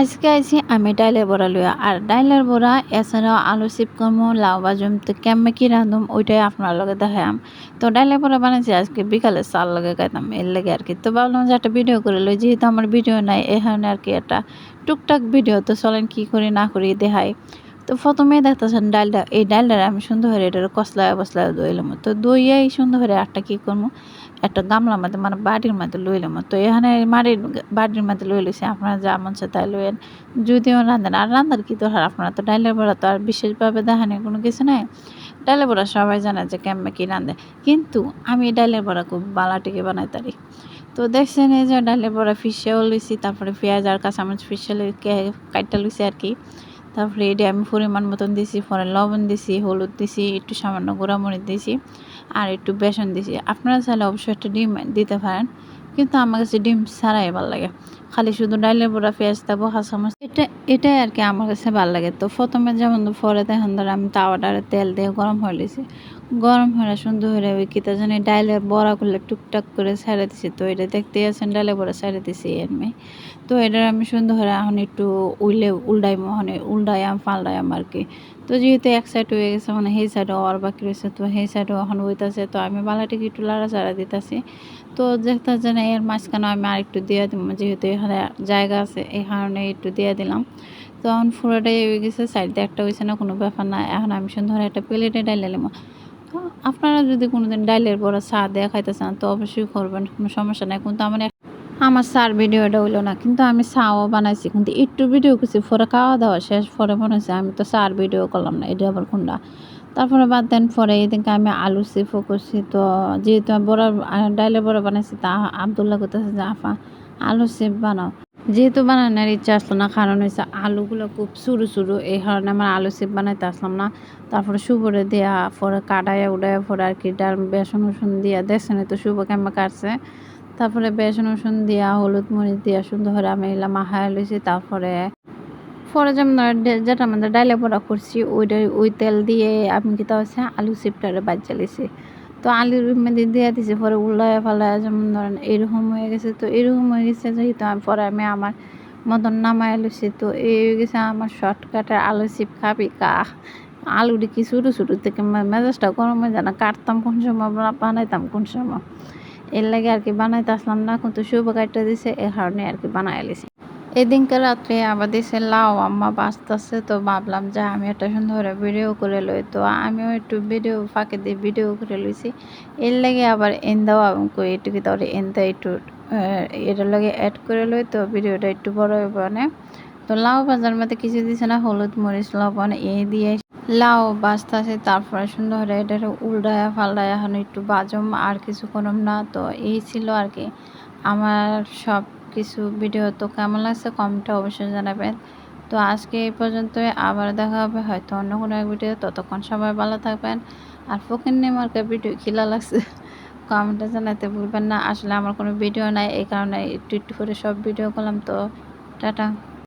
আজকে আইছি আমি ডাইলের বড়া লইয়া। আর ডাইলের বড়া, এছাড়াও আলু চিপ করমু লাউ বাজুম তো কেমে কি রাঁধুম ওইটাই আপনার লগে দেখাম তো ডাইলের বড়া বানাইছি আজকে বিকালে চাল লগে খাইতাম, এর লেগে আর কি তো ভাবলাম যে একটা ভিডিও করে লই, যেহেতু আমার ভিডিও নাই এখানে আর কি একটা টুকটাক ভিডিও, তো চলেন কি করি না করি দেখাই। তো প্রথমে দেখতেছেন ডালটা এই ডালটা আমি সুন্দর এটার কসলায় বসলায় দইলাম তো দইয়াই সুন্দর করে একটা কী করব একটা গামলার মধ্যে মানে বাড়ির মধ্যে লইলাম তো এখানে মাটির বাড়ির মধ্যে লই লইছে, আপনারা যা মন তাই লইয়েন। যদিও রান্ধেন আর রান্ধার কী দরকার? আপনারা তো ডাইলের বড়া তো আর বিশেষভাবে দেখানি কোনো কিছু নাই। ডাইলের বড়া সবাই জানে যে কেমন কী রান্ধে কিন্তু আমি ডাইলের বড়া খুব বালাটিকে বানাই তারি। তো দেখছেন এই যে ডাইলের বড়া ফিশেও লইছি, তারপরে পেঁয়াজ আর কাঁচামরিচ ফিশে কাইটা লইছি আর কি। তারপরে এটি আমি পরিমাণ মতন দিছি, পরে লবণ দিছি, হলুদ দিছি, একটু সামান্য মরিচ দিছি, আর একটু বেসন দিছি। আপনারা চাইলে অবশ্যই একটা ডিম দিতে পারেন, কিন্তু আমার কাছে ডিম ছাড়াই ভালো লাগে। খালি শুধু ডাইলের বড়া পেঁয়াজ দেবো হাসামাস এটা, এটাই আর কি আমার কাছে ভালো লাগে। তো প্রথমে যেমন পরে তখন ধরে আমি তাওয়াটারে তেল দিয়ে গরম হয়ে লিছি গরম হয়ে সুন্দর হয়ে ওই কিতা জানি ডাইলের বড়াগুলো টুকটাক করে ছেড়ে দিছি। তো এটা দেখতে আছেন ডাইলের বড়া ছেড়ে দিছি এমনি তো এটা আমি সুন্দর হয়ে এখন একটু উইলে উল্ডাই মানে উল্ডাইয়াম পাল্টাইয়াম আর কি। তো যেহেতু এক সাইড হয়ে গেছে মানে সেই সাইডও আর বাকি রয়েছে, তো সেই সাইডও এখন হইতেছে। তো আমি বালাটিকে একটু লাড়াচাড়া দিতেছি। তো দেখতেছে না এর মাঝখানে আমি আর একটু দিয়ে দিব যেহেতু এখানে জায়গা আছে, এই কারণে একটু দিয়ে দিলাম। তো এখন পুরোটাই হয়ে গেছে সাইড একটা হয়েছে না, কোনো ব্যাপার না। এখন আমি সুন্দর একটা প্লেটে ডাইলে নিলাম তো আপনারা যদি কোনোদিন ডাইলের বড় চা দেওয়া খাইতে চান, তো অবশ্যই করবেন, কোনো সমস্যা নাই। কিন্তু আমার আমার সার ভিডিওটা হইল না, কিন্তু আমি চাও বানাইছি, কিন্তু একটু ভিডিও করছি, পরে খাওয়া দাওয়া শেষ, পরে হচ্ছে আমি তো সার ভিডিও করলাম না, এটা আবার কোনটা? তারপরে বাদ দেন, পরে এদিকে আমি আলু সিফও করছি, তো যেহেতু বড় ডাইলে বড়া বানাইছি, তা আবদুল্লাহ করতেছে যে, আফা, আলু সিপ বানাও। যেহেতু বানানোর ইচ্ছা আসলো না, কারণ হচ্ছে আলুগুলো খুব সরু সরু, এই কারণে আমার আলু সিপ বানাইতে আসলাম না। তারপরে শুভরে দেয়া, পরে কাটাইয়া উড়াইয়া পরে আর কি ডাল, বেসন উসুন দিয়া, দেখছেন তো শুভ কেমন কাটছে। তারপরে বেসন রসুন দিয়া, হলুদ মরিচ দিয়া সুন্দর করে আমি এলাম মাখায় লইছি, তারপরে পরে যেমন যেটা আমাদের ডাইলে পড়া করছি ওইটা ওই তেল দিয়ে আমি কি হচ্ছে আলু চিপটারে বাদ জ্বালিয়েছি তো আলুর মধ্যে দিয়ে দিছি, পরে উল্লায় ফালায় যেমন ধরেন এরকম হয়ে গেছে, তো এরকম হয়ে গেছে যেহেতু আমি পরে আমি আমার মতন নামায় লইছি, তো এই হয়ে গেছে আমার শর্টকাটের আলু চিপ খাবি, কা। আলুটি কি ছোটো ছোটো থেকে মেজাজটা গরম হয়ে কাটতাম কোন সময় বানাইতাম কোন সময়। এর লাগে আর কি বানাইতে আসলাম না, কিন্তু শুভ কাটটা দিছে, এ কারণে আর কি বানাই লিছি এদিনকে রাত্রে আবার দিছে লাউ আম্মা বাঁচতেছে, তো ভাবলাম যে আমি একটা সুন্দর ভিডিও করে লই। তো আমিও একটু ভিডিও ফাঁকে দিয়ে ভিডিও করে লইছি। এর লাগে আবার এন্দাও কই, একটু কি তাহলে এন্দা একটু এটার লাগে অ্যাড করে লই, তো ভিডিওটা একটু বড় মানে তো লাউ বাজার মধ্যে কিছু দিছে না, হলুদ, মরিচ, লবণ, এ দিয়ে লাউ বাজতাছে তারপরে সুন্দর এটা উল্টায়া ফাল্টায়া এখন একটু বাজম, আর কিছু করম না। তো এই ছিল আর কি। আমার সব কিছু ভিডিও তো কেমন লাগছে কমেন্টে অবশ্যই জানাবেন। তো আজকে এই পর্যন্তই, আবার দেখা হবে হয়তো অন্য কোনো এক ভিডিও ততক্ষণ সবাই ভালো থাকবেন। আর ফকির নেমার্কের ভিডিও খিলা লাগছে। কমেন্টে জানাতে ভুলবেন না। আসলে আমার কোনো ভিডিও নাই, এই কারণে একটু একটু করে সব ভিডিও করলাম তো। টাটা।